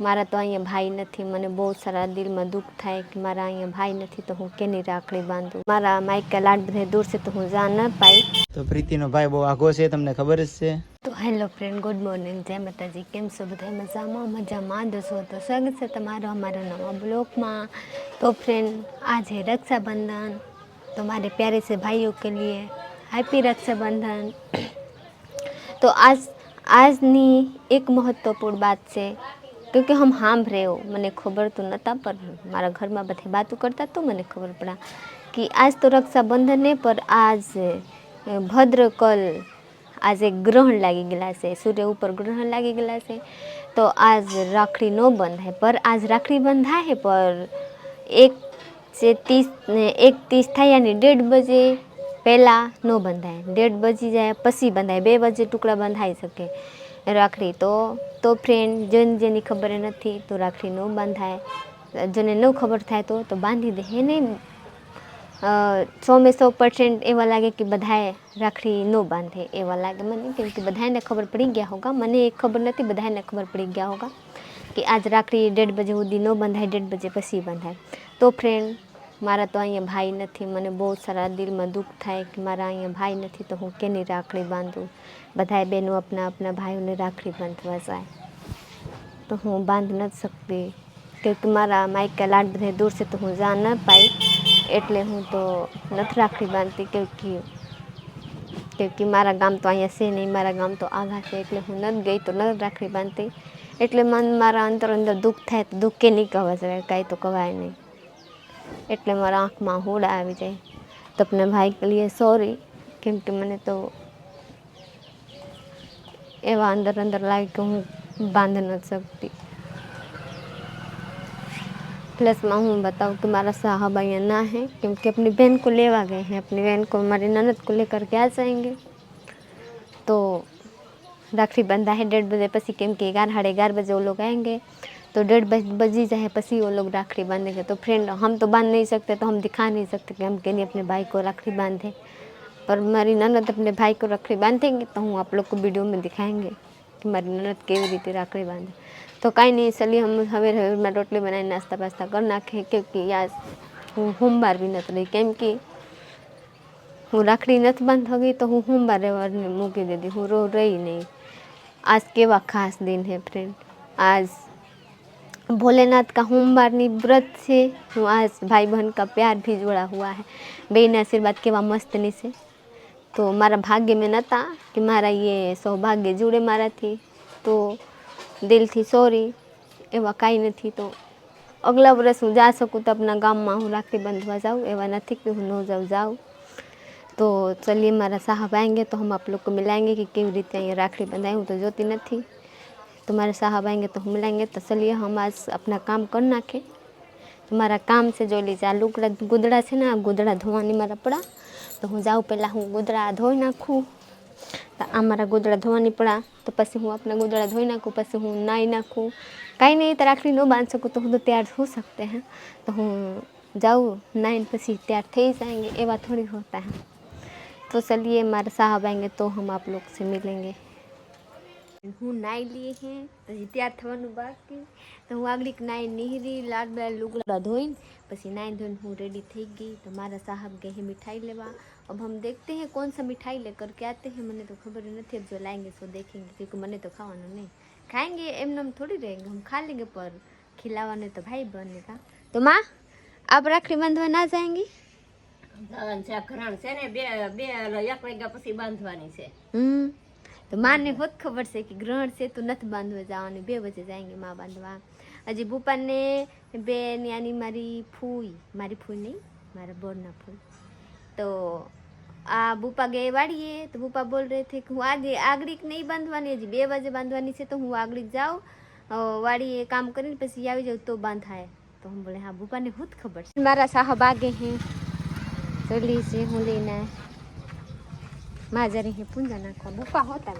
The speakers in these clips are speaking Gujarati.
मारा तो अँ भाई नहीं मैंने बहुत सारा दिल में दुख था कि मारा अँ भाई नहीं तो हूँ के राखड़ी बांधू मारा माइक का बधे दूर से तो हूँ जा न पाई तो प्रीति नो भाई बहुत आगो से तुमने खबर से तो हेलो फ्रेंड गुड मॉर्निंग जय माता जी केम सो बधाई मज़ा मा मज़ा मा दसो तो स्वागत से तुम्हारो हमारा नवा ब्लॉक मा तो फ्रेंड आज है रक्षाबंधन तुम्हारे प्यारे से भाइयों के लिए हैप्पी रक्षाबंधन तो आज आज एक महत्वपूर्ण बात है ક્યોંકि હમ સાંભળે હો મને ખબર તો નહોતા પણ મારા ઘરમાં બધી વાતો કરતા તો મને ખબર પડા કે આજ તો રક્ષાબંધન ને પર આજ અ, ભદ્રકલ આજે ગ્રહણ લાગી ગયેલા છે સૂર્ય ઉપર ગ્રહણ લાગી ગયેલા છે તો આજ રાખડી ન બંધાય પર આજ રાખડી બંધાય પર એક જે ત્રીસ ને એક ત્રીસ થાય અને ડેઢ બજે પહેલાં ન બંધાય ડેઢ બજી જાય પછી બંધાય બે બજે ટુકડા બંધાઈ શકે રાખડી તો તો ફ્રેન્ડ જેને જેની ખબર નથી તો રાખડી ન બંધાય જેને ન ખબર થાય તો તો બાંધી દે એને સો મેં સો પર્સન્ટ એવા લાગે કે બધાએ રાખડી ન બાંધે એવા લાગે મને કેમ કે બધાને ખબર પડી ગયા હોગા મને એક ખબર નથી બધાને ખબર પડી ગયા હોગા કે આજ રાખડી ડેઢ બજે સુધી ન બંધાય ડેઢ બજે પછી બંધાય તો ફ્રેન્ડ મારા તો અહીંયા ભાઈ નથી મને બહુ સારા દિલમાં દુઃખ થાય કે મારા અહીંયા ભાઈ નથી તો હું કેની રાખડી બાંધું બધાએ બહેનો આપના આપના ભાઈઓને રાખડી બાંધવા જાય. તો હું બાંધ નથી શકતી. કે મારા માઇકા લાડ બધા દૂર છે તો હું જા ન પાઈ. એટલે હું તો નથી રાખડી બાંધતી કેમ કે કે મારા ગામ તો અહીંયા છે નહીં, મારા ગામ તો આઘા છે, એટલે હું નથી ગઈ તો નથી રાખડી બાંધતી. એટલે મન મારા અંતર અંદર દુઃખ થાય તો દુઃખ કે નહીં કહેવા જાય કાંઈ તો કહેવાય નહીં. એટલે મારા આંખમાં હોડ આવી જાય. તો આપણા ભાઈ કહીએ સોરી કેમ કે મને તો એવા અંદર અંદર લાગે કે હું બાંધ નથી શકતી प्लस मैं हूँ बताऊँ कि हमारा साहब यहाँ ना है क्योंकि अपनी बहन को लेवा गए हैं अपनी बहन को हमारी ननद को लेकर के आ जाएंगे तो राखी बंधा है डेढ़ बजे पसी केम के ग्यारह साढ़े ग्यारह बजे वो लोग आएंगे तो डेढ़ बज बजी जाए पसी वो लोग राखड़ी बांधेंगे तो फ्रेंड हम तो बांध नहीं सकते तो हम दिखा नहीं सकते कि हम कहीं अपने भाई को राखड़ी बांधे पर हमारी ननद अपने भाई को राखड़ी बांधेंगे तो हम आप लोग को वीडियो में दिखाएंगे कि हमारी ननद કેવી રીતે રાખડી બાંધે તો કાંઈ નહીં ચલીએ हम હવે હવેમાં રોટલી બનાવીને નાસ્તા પાસ્તા કરી નાખીએ કેમ કે યાર હું સોમવાર બી નથી રહી કેમ કે હું રાખડી નથી બાંધવા ગઈ તો હું સોમવાર રહેવાને મૂકી દીધી હું રો રહી નહીં आज केवा खास दिन है फ्रेंड आज भोलेनाथ का सोमवारनी व्रत से હું आज भाई बहन का प्यार भी जोड़ा हुआ है બેના આશીર્વાદ કેવા મસ્તની છે તો મારા ભાગ્યમાં નહોતા કે મારા એ સૌભાગ્ય જોડે મારાથી તો દિલથી સોરી એવા तो अगला वर्ष हूँ जा सकूँ तो अपना તો में हूँ राखी રાખડી जाऊँ एवं એવા थी कि हूँ न जाऊ जाऊँ तो चलिए मार साहब आएँगे तो हम आप लोग को मिलाएँगे कि केव रीते ये राखड़ी बंधाई हूँ तो जोती नहीं थी तुम्हारे साहब आएँगे तो हम मिलाएँगे तो चलिए हम आज अपना काम कर नाखे तुम्हारा काम से जो लीजिए आ लुकड़ा गुदड़ा से ना गुदड़ा धोवानी मारा पड़ा तो हूँ जाऊँ पे हूँ गुदड़ा धोई नाखू। तो आ मार गुदड़ा धोवा पड़ा तो पे हूँ अपना गुदड़ा धोई नाखू पे हूँ नही नाखू। कहीं नहीं तो राखड़ी न बाँध सकूँ तो हूँ तो तैयार हो सकते हैं। तो हूँ जाऊँ नाइन पी तैयार थी ही जाएँगे, एवं थोड़ी होता है। तो चलिए हमारे साहब आएँगे तो हम आप लोग से मिलेंगे। हूँ नाई लिए हैं तो तैयार थे बाकी। તો હું આગળ નાઈ નીહરી લાડબા लुगड़ा ધોઈને पी नाइन धोई हूँ रेडी थी गई तो मार साहब गए हैं मिठाई लेवा अब हम देखते हैं कौन सा मिठाई लेकर के आते हैं मैंने तो खबर ही नहीं अब जो लाएँगे सो देखेंगे क्योंकि मैंने तो खावा नहीं खाएँगे एम नम थोड़ी रहेंगे हम खा लेंगे पर खिलावाने तो भाई बहन का तो माँ आप राखड़ी बांधवा ना जाएँगी तो माँ ने बहुत खबर से कि ग्रहण से तो नथ बांधवा જવાનું बे बजे जाएँगे माँ बांधवा जीव पाने बेन यानी मारी फूई मारी फूई नहीं मारा बोर ना फूल तो आ बुपा गए वाड़िए तो बुपा बोल रहे थे कि हूँ आज आगड़ी नहीं बांधवा हज बे बजे बांधवानी से तो हूँ आगड़ी जाऊँ वाड़ी काम कर पीछे आई जाऊँ तो बांधाए तो हम बोले हाँ बुपा ने खुद खबर मारा साहब आगे गए हैं तो लीजिए हूँ लेना है माँ जा रही है होता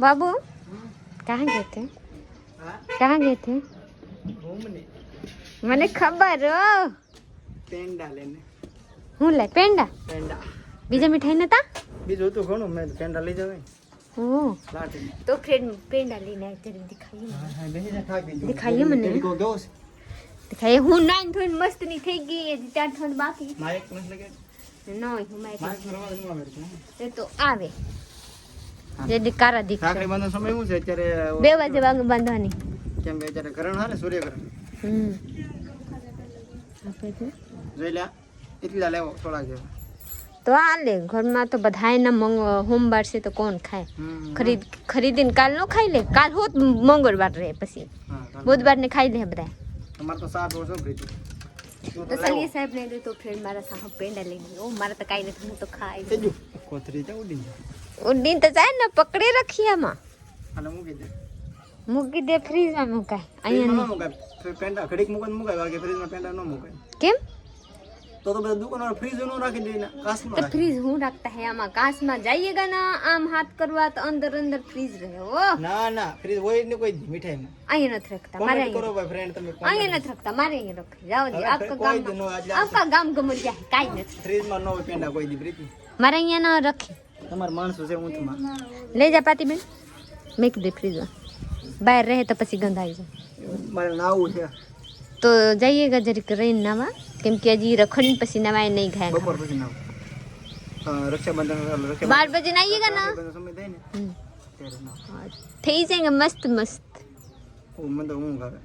बाबू कहाँ गए थे कहाँ गए थे મને ખબર હો પેંડા લઈને. હું લે પેંડા? પેંડા. બીજા મીઠાઈ નતા? બીજું હતું ઘણું મેં પેંડા લઈ જવાય તો ફ્રેન્ડ પેંડા લઈને આવી દિખાઈએ દેખાઈએ મને. હું નાઈન થોડી મસ્તની થઈ ગઈ ચાર થોડી બાકી. માઇક લગે. હું એ તો આવે. જે કારા દીક્ષા રાખડી બાંધવાનો સમય શું છે અત્યારે? બે વાગે બાંધવાની. કેમ કે અત્યારે ગ્રહણ હા ને સૂર્યગ્રહણ હમ આપણે તો- જોઈ લે એટલા લેવો થોડા જેવા તો હાલે ઘરમાં તો બધાયના મંગ સોમવાર છે તો કોણ ખાય હમ. ખરીદ ખરીદીને કાલ નો ખાઈ લે કાલ હોત મંગળવાર રહે પછી હા ચાલો. બુધવાર ને ખાઈ લે બધા તમારે તો સાત વર્ષ પ્રીતિ તો સલીએ સાહેબ ને તો ફ્રેન્ડ મારા સાહેબ પેંડા લઈ ગયો ઓ મારે તો કાંઈ નથી હું તો ખાઈ લઉં. તેજુ કોથરી છે ઉડી જાય ઉડીને તો જાય ને પકડી રાખી આમાં અને મૂકી દે મૂકી દે ફ્રીજમાં મુકાય અહીંયા ન મુકાય પેંડા ઘડીક મૂકન મુકાય બાકી ફ્રીજમાં પેંડા ન મુકાય કેમ તો તો બધા દુકાન ફ્રીજ નો રાખી દે ને કાસમાં તો ફ્રીજ હું રાખતા હે આમાં કાસમાં જાઈએગા ના આમ હાથ કરવા તો અંદર અંદર ફ્રીજ રહે ઓ ના ના ફ્રીજ હોય ને કોઈ મીઠાઈ માં અહીંયા નથી રાખતા મારે કરો ભાઈ ફ્રેન્ડ તમે અહીંયા નથી રાખતા મારે અહીંયા રાખી જાવ દે આપકા ગામ આપકા ગામ ગમર ગયા કાઈ નથી ફ્રીજ માં ન હોય પેંડા કોઈ દી પ્રીતિ મારે અહીંયા ના રાખી તમાર માણસો છે હું તમાર લઈ જા પાતી બેન મેક દે ફ્રીજ માં બહાર રહે તો પછી ગંધ આવી જાય મારે નાવું છે તો જઈએ જરીક રહીને નાવા કેમ કે હજી રખડીને પછી નવાય નહીં ખાય બપોર પછી નાવ રક્ષાબંધન બાર બજે ના આઈએગા ના થઈ જાયગા મસ્ત મસ્ત મને તો ઊંઘ આવે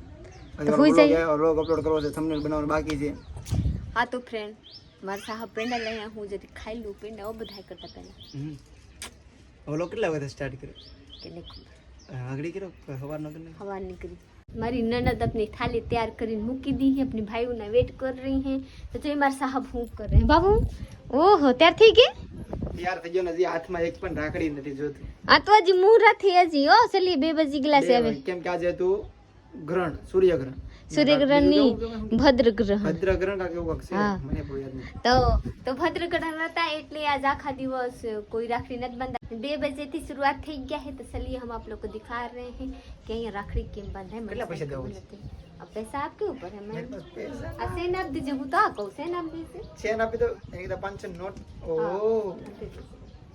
તો હોઈ જાય લોગ અપલોડ કરવો છે થંબનેલ બનાવવાનું બાકી છે હા તો ફ્રેન્ડ મારા સાહેબ પેંડા લઈને હું જતી ખાઈ લઉં પેંડા ઓ બધા કરતા પહેલા ઓલો કેટલા વાગે સ્ટાર્ટ કર્યો કે નહીં આગળ કર્યો કે સવારનો કરી हवा निकली મારી નનદ अपनी थाली तैयार કરીને મૂકી दी है अपने भाइयों ने वेट कर रही हैं तो जो हमारे साहब हूँ कर रहे हैं बाबू ओहो तैयार થઈ ગઈ તૈયાર થઈ ગયો ને હજી હાથમાં એક પણ રાખડી નથી જોતી આ તો હજી મુહૂર્ત થી હજી ઓ ચલી બે બજી ગ્લાસ બે આવે વાગે. કેમ કે આજે હતું ગ્રહણ સૂર્યગ્રહણ सूर्य ग्रहण नहीं भद्र ग्रहण भद्र ग्रहण का क्यों कक्ष है। हाँ। मैंने कोई याद नहीं। तो तो भद्र ग्रहण रहता है એટલે આજ આખા દિવસ કોઈ રાખડી નત બંધા બે બજે થી શરૂઆત થઈ ગયા है तो चलिए हम आप लोग को दिखा रहे हैं कि यहाँ राखड़ी केम बंधा है कितना पैसा अब पैसा आपके ऊपर है मैं ऐसे ना दीजिए हूँ तो आ कहूँ से ना तो एक तो द पाँच नोट हाँ। ओ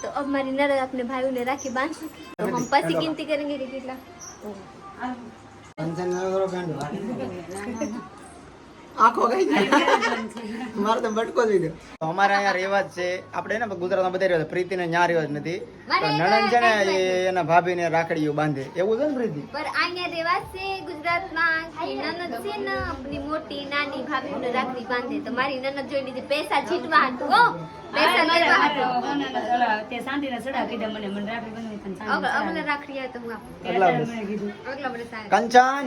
તો અબ મારી નરદ આપને ભાઈઓને રાખી બાંધશું તો હમ પછી ગિનતી કરેંગે કેટલા આંખો ગઈ જાય. મારે તો બટકો જ ગયો અમારા અહીંયા રિવાજ છે. આપણે ને ગુજરાતમાં બધા રિવાજ પ્રીતિ ને ન્યા રિવાજ નથી. પણ નણંદ છે ને એના ભાભી ને રાખડીઓ બાંધે. એવું છે ને પ્રીતિ? પર અહીંયા રિવાજ છે ગુજરાતમાં નણંદ છે ને આપણી મોટી નાની ભાભી ને રાખડી બાંધે. તો મારી નણંદ જોઈ લીધી પૈસા છીટવા હતું હો. પૈસા લેવા હતો તે શાંતિ ને સડા કીધા મને. મને રાખડી બાંધવાની કંચાન અગલા રાખડી આવે તો હું આપું. અગલા વર્ષ. કંચાન!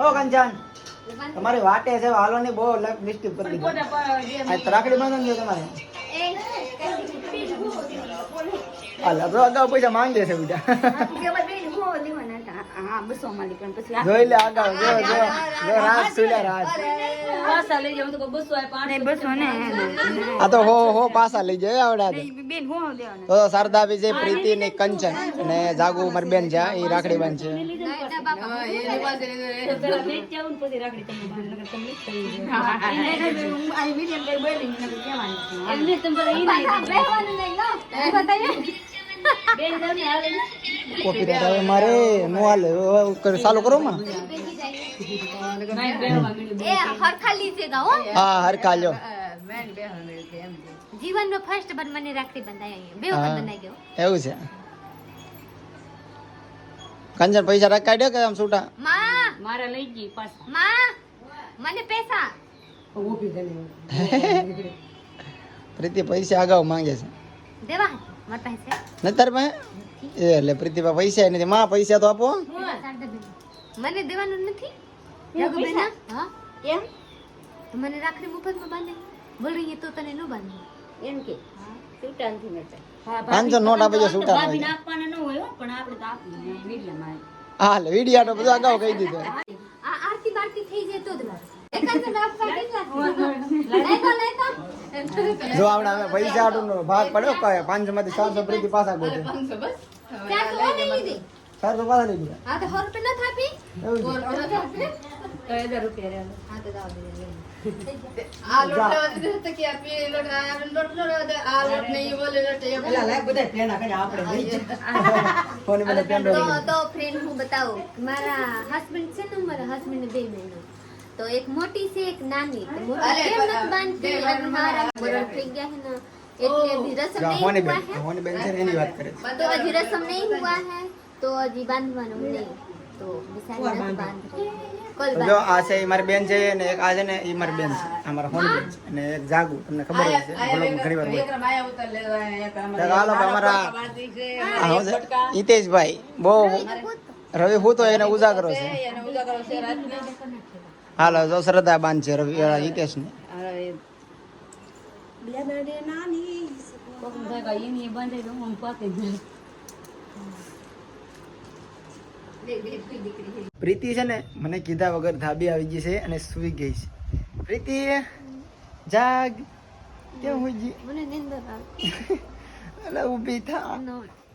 ઓ કંચાન! તમારી વાટે છે હાલો ની બહુ અલગ પર જે આ તો રાખડી બાંધવાની છે તમારે. અલગ અગાઉ પૈસા માંગે છે બીજા હો બસો માલી પણ પછી જોઈ લે અગાઉ જો જો જો રાત સુલ્યા રાત પાછા લઈ જાઉં તો બસો આય પાંચ બસો ને આ તો હો હો પાસા લઈ જાય આવડા બેન હું દેવાના તો શારદા બી છે પ્રીતિ ને કંચન ને જાગુ ઉમર બેન છે એ રાખડી બાંધ છે. રાખડી તમને બાંધ નકર તમે નથી કરી એમને તમે બધા ઈ નહીં બેહવાનું નહીં લો બતાઈએ બેન તમને હાલે ને કોપી રાઈટ મારે નો હાલે ચાલુ કરો માં હા હરખા લ્યો જીવનનો ફર્સ્ટ બન મને રાખડી બંધાય બે વખત. બંધાઈ ગયો. એવું છે? કંચન પૈસા રખાઈ દે કે આમ છૂટા? માં! મારા લઈ ગઈ પાછા. માં! મને પૈસા. પ્રીતિ પૈસા અગાઉ માંગે છે. દેવા. મારા પાસે ને તાર પાસે એ એટલે પ્રીતિભા પૈસા નથી. માં પૈસા તો આપો. મને દેવાનું નથી. કેમ મને રાખડી મફતમાં બાંધે. વળી તો તને ન બાંધે. એમ કે? પાંચસો નોટ આપે છે સુટાન આપવાના ન હોય પણ આપણે તો આપી મીડિયમ હા એટલે વીડિયો તો બધું અગાઉ કહી દીધું. આ આરતી બારતી થઈ જાય તો જ વાત એકાદ ડાબ કાઢી જ આપણે હવે પૈસા આટલું ભાગ પડ્યો કઈ પાંચસો માંથી ચારસો પ્રીતિ પાછા ગોતે. ચારસો પાછા લઈ ગયા હા તો સો રૂપિયા નથી થાપી હજાર રૂપિયા રહ્યા હા તો. ફોન મને ફ્રેન્ડ હું બતાવું. મારા હસબન્ડ છે ને મારા હસબન્ડ બે મહિના. તો એક મોટી છે એક નાની. તો રસમ નહીં હુઆ હે. તો અભી બાંધવાનું નહીં. જો આ છે મારી બેન છે ને આ છે ને એ મારી બેન છે. અમારા હોન અને જાગુ તમને ખબર છે. અમારા. હિતેશભાઈ બહુ રવિ હું તો એને ઉજાગરો છે. હાલો જો શ્રદ્ધા બાંધ છે રવિ હિતેશ ને પ્રીતિ છે ને મને કીધા વગર ધાબી આવી ગઈ છે અને સુઈ ગઈ છે. પ્રીતિ જાગ. કેમ હોય ગઈ? મને નિંદર આવે. એટલે ઊભી થા.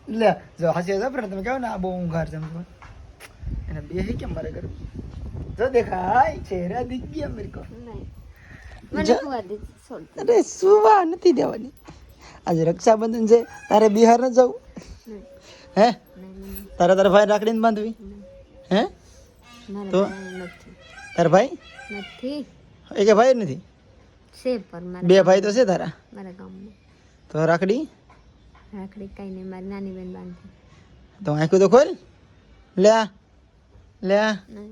લે જો હસી પણ તમે કહો ને આ બહુ ઊંઘાર છે એને બે કેમ મારે કરું જો દેખાય ચહેરા દિખ ગયા મેરે કો નહીં મને જા. સુવા દે છોડ દે. અરે સુવા નથી દેવાની આજે રક્ષાબંધન છે તારે બિહાર ન જવું નહીં હે નહીં નહીં, તારે તારા ભાઈ રાખડીને બાંધવી નહીં. હે મારા તો? ભાઈ નથી તારા ભાઈ નથી એકે ભાઈ જ નથી છે પણ મારા બે ભાઈ તો છે તારા મારા ગામમાં તો રાખડી રાખડી કઈ નહીં મારી નાની બેન બાંધે તો આંખું તો ખોલ લે આ લે આ નહીં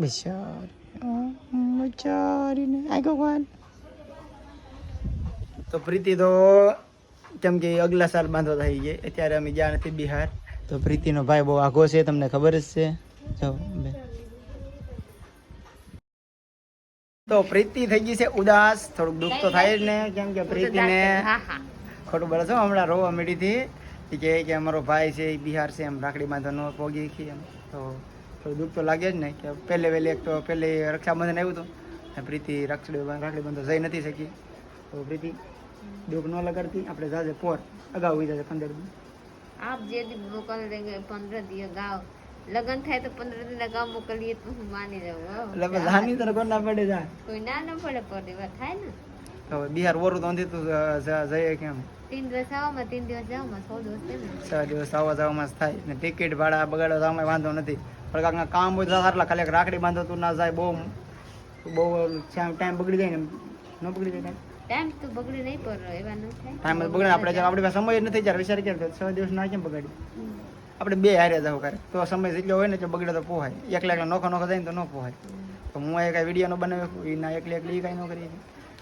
બિચારીને. આગો કોણ તો પ્રીતિ તો કેમ કે અગલા સાલ બાંધવા થઈ ગઈ અત્યારે અમે ગયા નથી બિહાર. તો પ્રીતિનો ભાઈ બહુ આઘો છે તમને ખબર જ છે. જો બે. તો પ્રીતિ થઈ ગઈ છે ઉદાસ થોડુંક દુઃખ તો થાય જ ને કેમ કે પ્રીતિને ખોટું બોલે છો હમણાં રોવા મળી હતી. કે અમારો ભાઈ છે એ બિહાર છે એમ રાખડી બાંધવાનો પોગી એમ. તો થોડું દુઃખ તો લાગે જ ને કે પહેલે વહેલે એક તો પહેલે રક્ષાબંધન આવ્યું હતું ને પ્રીતિ રક્ષડી રાખડી બંધ જઈ નથી શકી. તો પ્રીતિ દુઃખ ન લગાડતી આપણે જાજે પોર અગાઉ હોઈ જાજે પંદર દી આપ જે દી મોકલ દેંગે પંદર દિવસ અગાઉ. લગન થાય તો પંદર દિન અગાઉ મોકલીએ તો હું માની જાઉં એટલે જાની તને કોઈ ના પડે જા. કોઈ ના ન પડે પરિવાર થાય ને. તો બિહાર ઓરું તો અંધી તું જઈએ કેમ? તીન દિવસ આવવામાં ત્રણ દિવસ જવામાં સો દિવસ છ દિવસ આવવા જવામાં થાય. ને ટિકિટ ભાડા બગાડવા જવામાં વાંધો નથી. પણ કાંઈક કામ હોય તો આટલા ખાલી એક રાખડી બાંધો તું ના જાય બહુ બહુ ટાઈમ બગડી જાય ને ન બગડી જાય ટાઈમ તો બગડે નહીં પર એવા ન થાય ટાઈમ બગડે આપણે જો આપણી પાસે સમય જ નથી જ્યારે વિચાર કેમ છ દિવસ ના કેમ બગાડી આપણે બે હારે જાવ કરે તો સમય જેટલો હોય ને એટલો બગડે તો પોહાય એકલા એકલા નોખો નોખો જાય ને તો ન પોહાય તો હું એ કાંઈ વિડીયો ન બનાવ્યો એ ના એકલી એકલી કાંઈ ન કરી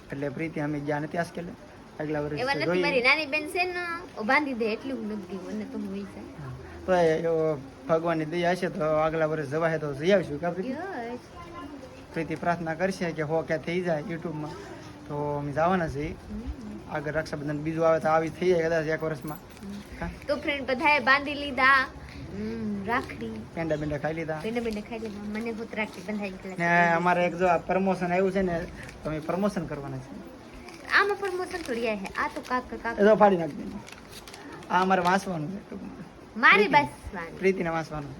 એટલે પ્રીતિ અમે ગયા નથી આજકાલ આગલા વર્ષ એવા નથી મારી નાની બેન છે ને ઓ બાંધી દે એટલું હું નથી મને તો હું જાય તો ભગવાનની દયા હશે તો આગલા વર્ષ હે તો જઈ આવશું કા પ્રીતિ પ્રાર્થના કરશે કે હો ક્યાં થઈ જાય યુટ્યુબમાં. તો અમે જવાના છીએ. આગળ રક્ષાબંધન બીજું આવે તો આવી થઈ જાય કદાચ એક વર્ષમાં. તો ફ્રેન્ડ બધાએ બાંધી લીધા. રાખડી. પેંડા બેંડા ખાઈ લીધા. બેને બેને ખાઈ લીધા. મને ભૂત રાખડી બંધાઈ ને અમારે એક જો પ્રમોશન આવ્યું છે ને તો અમે પ્રમોશન કરવાના છે આમાં પ્રમોશન થોડી આ તો કાક કાક. ફાડી નાખી. આ અમારે વાંચવાનું છે. મારી બસવાનું પ્રીતિને વાંચવાનું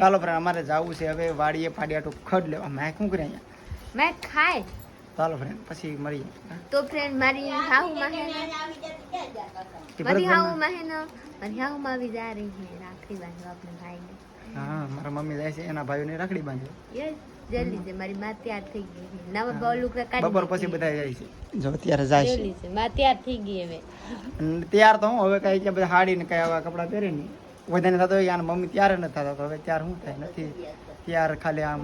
ચાલો ફ્રેન્ડ અમારે જવું છે હવે વાડીએ પાડીયા ટૂંક ખડ લેવા. મેં શું કરે અહીંયા? મેં ખાય. ચાલો ફ્રેન્ડ પછી મળીએ. તો ફ્રેન્ડ મારી હાઉ માહે મારી હાઉ માહે મારી હાઉ માં આવી જા રહી હે રાખડી બાંધવા આપણે ભાઈને. હા મારા મમ્મી જાય છે એના ભાઈઓને રાખડી બાંધવા યસ. જલ્દી તો હું હવે કાઈ કે બધા હાડી ને આવા કપડા પહેરીને વધારે થતો હોય યાર મમ્મી ત્યારે ન થતો હવે ત્યાર હું થાય? નથી. ત્યાર ખાલી આમ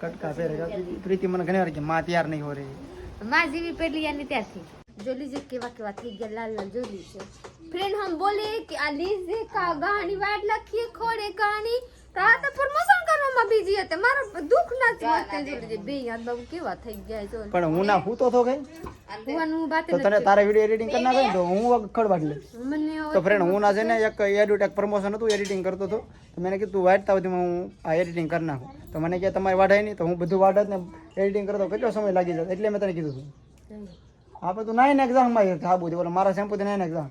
કટકા પહેરે. પ્રીતિ મને ઘણી વાર કે માં તૈયાર નહીં હો રહી માં પેલી યાની ત્યારથી જો લીજે કેવા કેવા થઈ ગયા લાલ લાલ જો ફ્રેન્ડ હમ બોલે કે આ લીજે કા ગાણી વાટ લખીએ ખોડે ગાણી. હું ના હું તો તો તો તને તારા વિડિયો એડિટિંગ કરના કઈ હું ખડવાડ લે મને તો ફ્રેન્ડ હું ના છે ને એક એડિટ પ્રમોશન હતું એડિટિંગ કરતો હતો. તો કીધું વાટતા બધી હું આ એડિટિંગ કરી નાખું. તો મને કે તમારે વાઢાય નહીં. તો હું બધું વાઢત ને એડિટિંગ કરતો કેટલો સમય લાગી જાય એટલે મેં તને કીધું હતું આપણે તો નાઈન એક્ઝામમાં ખાબું છે. બોલો મારા શેમ્પુ થી નાઈન એક્ઝામ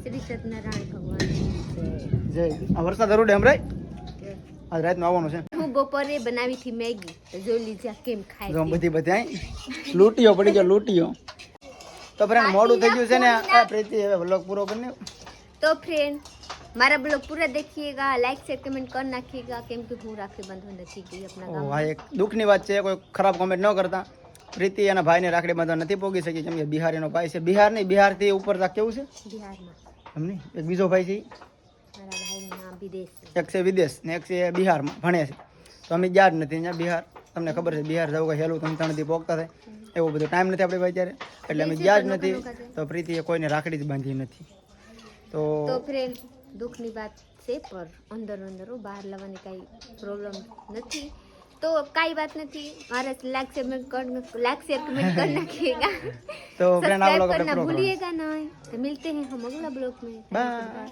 શ્રી સત્યનારાયણ ભગવાન જય આ વરસાદ રૂડે એમ રાય આજ રાતનું આવવાનું છે હું બપોરે બનાવી હતી મેગી તો જોઈ લીધા કેમ ખાય જો છે. બધી બધી આઈ લૂંટીઓ પડી ગયો લૂંટીઓ તો ફ્રેન્ડ મોડું થઈ ગયું છે ને આ પ્રીતિ હવે વ્લોગ પૂરો કરીને तो फ्रेंड हमारा ब्लॉग पूरा देखिएगा लाइक शेयर कमेंट कर नाखिएगा કેમ કે હું રાખડી બાંધવા નથી ગઈ अपना ઓ गाँव આ એક દુઃખની વાત છે કોઈ ખરાબ કોમેન્ટ ન કરતા પ્રીતિ અને ભાઈને રાખડી બાંધવા નથી પોગી શકી. કેમ કે બિહારીનો ભાઈ છે. બિહાર નહીં બિહારથી ઉપર તક કેવું છે? બિહારમાં. એક બીજો ભાઈ છે એક છે વિદેશ ને એક છે બિહારમાં ભણે છે. તો અમે ગયા જ નથી અહીંયા બિહાર. તમને ખબર છે બિહાર જવું કે હેલું તમે ત્રણથી પોગતા થાય. એવો બધો ટાઈમ નથી આપણે ભાઈ ત્યારે એટલે અમે ગયા જ નથી. તો પ્રીતિએ કોઈને રાખડી જ બાંધી નથી. તો દુઃખની વાત છે પર અંદર અંદર બહાર લાવવાની કાંઈ પ્રોબ્લેમ નથી. તો કાંઈ વાત નથી મારે like share like share comment कर नाखिएगा તો ફ્રેન્ડ આ सब्सक्राइब લોકો करना આપણે પૂરો કરો भूलिएगा नहीं तो मिलते हैं हम अगला ब्लॉग में બાય